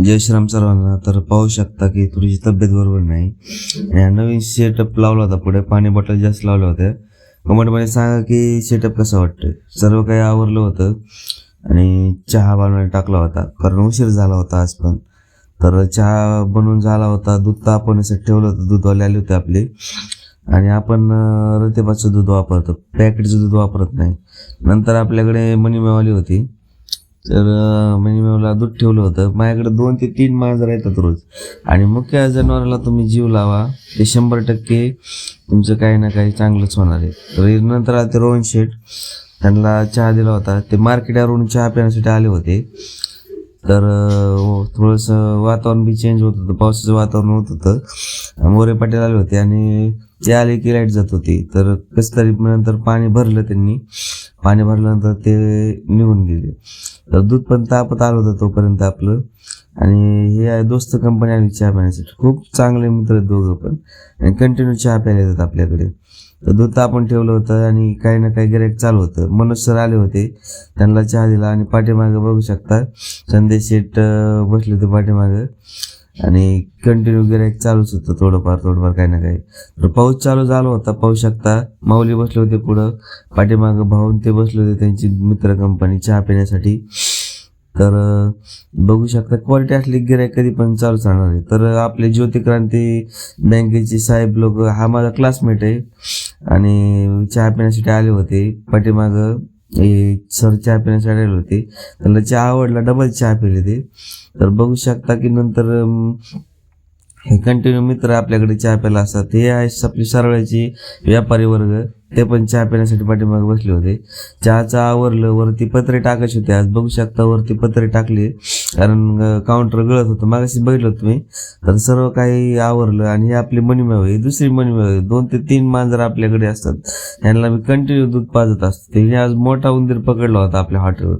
जय श्रीराम सर्वांना तर पाहू शकता की तुझी तब्येत बरोबर नाही. आणि नवीन सेटअप लावला होता पुढे पाणी बॉटल जास्त लावल्या होत्या. कमेंटमध्ये सांगा की सेटअप कसं वाटतं सर्व काही आवरलं होतं आणि चहा बनवायला टाकला होता. कारण उशीर झाला होता आज पण. तर चहा बनवून झाला होता. दूध तापवण्यासाठी ठेवलं होतं. दूधवाले आले होते आपले. आणि आपण रतेबाचं दूध वापरतो. पॅकेटचं दूध वापरत नाही. नंतर आपल्याकडे मनीमेवाली होती. तर मिनिममला म्हणजे दूध ठेवलं होतं. माझ्याकडे दोन ते तीन मांजर येतात रोज. आणि मुख्य जनावराला तुम्ही जीव लावा. ते शंभर टक्के तुमचं काही ना काही चांगलंच होणार आहे. तर नंतर आले ते रोहन शेठ. त्यांना चहा दिला होता. ते मार्केटवरून चहा पिण्यासाठी आले होते. तर हो, थोडंसं वातावरण बी चेंज होत होतं पावसाचं वातावरण होत होतं. मोरे पाटील आले होते आणि ते आले की लाइट जात होती. तर कसं तरी नंतर पाणी भरलं त्यांनी. पाणी भरल्यानंतर ते निघून गेले. तर दूध पण तापत आलं होतं तोपर्यंत आपलं. आणि हे आहे दोस्त कंपनी आली चहा पिण्यासाठी खूप चांगले मित्र आहेत दोघं पण. आणि कंटिन्यू चहा प्यायला येतात आपल्याकडे. तर दूध आपण ठेवलं होतं आणि काही ना काही गिरायक चालू होतं. मनोज सर आले होते. त्यांना चहा दिला आणि पाठीमागं बघू शकता संदेश शेट बसले होते पाठीमागं. आणि कंटिन्यू गिरायक चालूच होतं थोडंफार थोडंफार काही ना काही. तर पाऊस चालू झाला होता पाहू शकता. माऊली बसले होते पुढं. पाठीमागं भाऊन ते बसले होते त्यांची मित्र कंपनी चहा पिण्यासाठी. तर बघू शकता क्वालिटी असली गिरायक कधी पण चालू राहणार आहे तर आपले ज्योतिक्रांती बँकेचे साहेब लोक हा माझा क्लासमेट आहे. आणि चहा पिण्यासाठी आले होते. पाठीमागं हे सर चहा पिण्यासाठी आले होते. त्यांना चहा आवडला डबल चहा पिले ते. तर बघू शकता की नंतर हे कंटिन्यू मित्र आपल्याकडे चहा प्यायला असतात. हे आहे आपली सरळाची व्यापारी वर्ग. ते पण चहा पिण्यासाठी पाठीमागे बसले होते. चहाचं आवरलं वरती पत्रे टाकायचे होते. आज बघू शकता वरती पत्रे टाकले. कारण काउंटर गळत होतं. मागाशी बघितलं होतं मी तर सर्व काही आवरलं आणि हे आपली मणिमेव ही दुसरी मणिमेव आहे. दोन ते तीन मांजर आपल्याकडे असतात. यांना मी कंटिन्यू दूध पाजत असतो. तिने आज मोठा उंदीर पकडला होता आपल्या हॉटेलवर